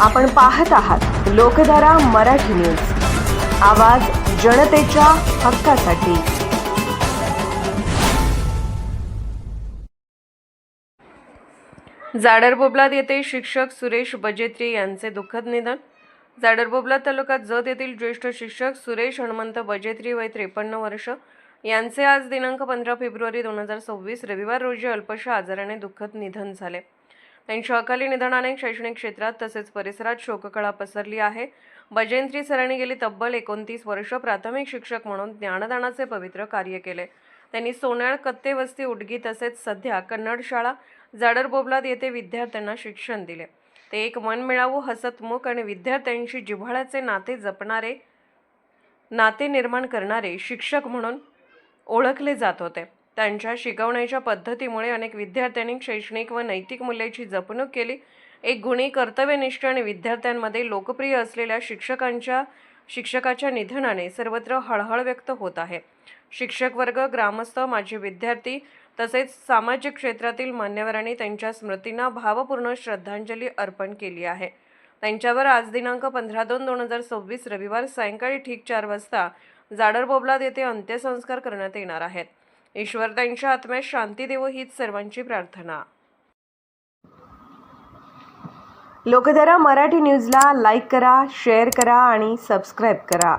आपण पाहत आहात लोकधारा मराठी न्यूज. आवाज जनतेच्या हक्कासाठी. जाडरबोबलात येथे शिक्षक सुरेश बजेत्री यांचे दुःखद निधन. जाडरबोबला तालुक्यात जत येथील ज्येष्ठ शिक्षक सुरेश हनुमंत बजेत्री वय त्रेपन्न वर्ष यांचे आज दिनांक पंधरा फेब्रुवारी दोन हजार सव्वीस रविवार रोजी अल्पशा आजाराने दुःखद निधन झाले. त्यांच्या अकाली निधनाने शैक्षणिक क्षेत्रात तसेच परिसरात शोककळा पसरली आहे. बजेंद्री सरांनी गेली तब्बल एकोणतीस वर्ष प्राथमिक शिक्षक म्हणून ज्ञानदानाचे पवित्र कार्य केले. त्यांनी सोन्याळ कत्ते वस्ती उडगी तसेच सध्या कन्नड शाळा जाडर बोबलाद येथे विद्यार्थ्यांना शिक्षण दिले. ते एक मनमिळावू हसतमुख आणि विद्यार्थ्यांशी जिव्हाळ्याचे नाते जपणारे नाते निर्माण करणारे शिक्षक म्हणून ओळखले जात होते. त्यांच्या शिकवण्याच्या पद्धतीमुळे अनेक विद्यार्थ्यांनी शैक्षणिक व नैतिक मूल्याची जपणूक केली. एक गुणी कर्तव्यनिष्ठ आणि विद्यार्थ्यांमध्ये लोकप्रिय असलेल्या शिक्षकांच्या शिक्षकाच्या निधनाने सर्वत्र हळहळ व्यक्त होत आहे. शिक्षक वर्ग ग्रामस्थ माजी विद्यार्थी तसेच सामाजिक क्षेत्रातील मान्यवरांनी त्यांच्या स्मृतींना भावपूर्ण श्रद्धांजली अर्पण केली आहे. त्यांच्यावर आज दिनांक पंधरा दोन दोन हजार सव्वीस रविवार सायंकाळी ठीक चार वाजता जाडर बोबलाद येथे अंत्यसंस्कार करण्यात येणार आहेत. ईश्वर त्यांच्या आत्म्यात शांती देवो हीच सर्वांची प्रार्थना. लोकधारा मराठी न्यूजला लाईक करा शेअर करा आणि सबस्क्राईब करा.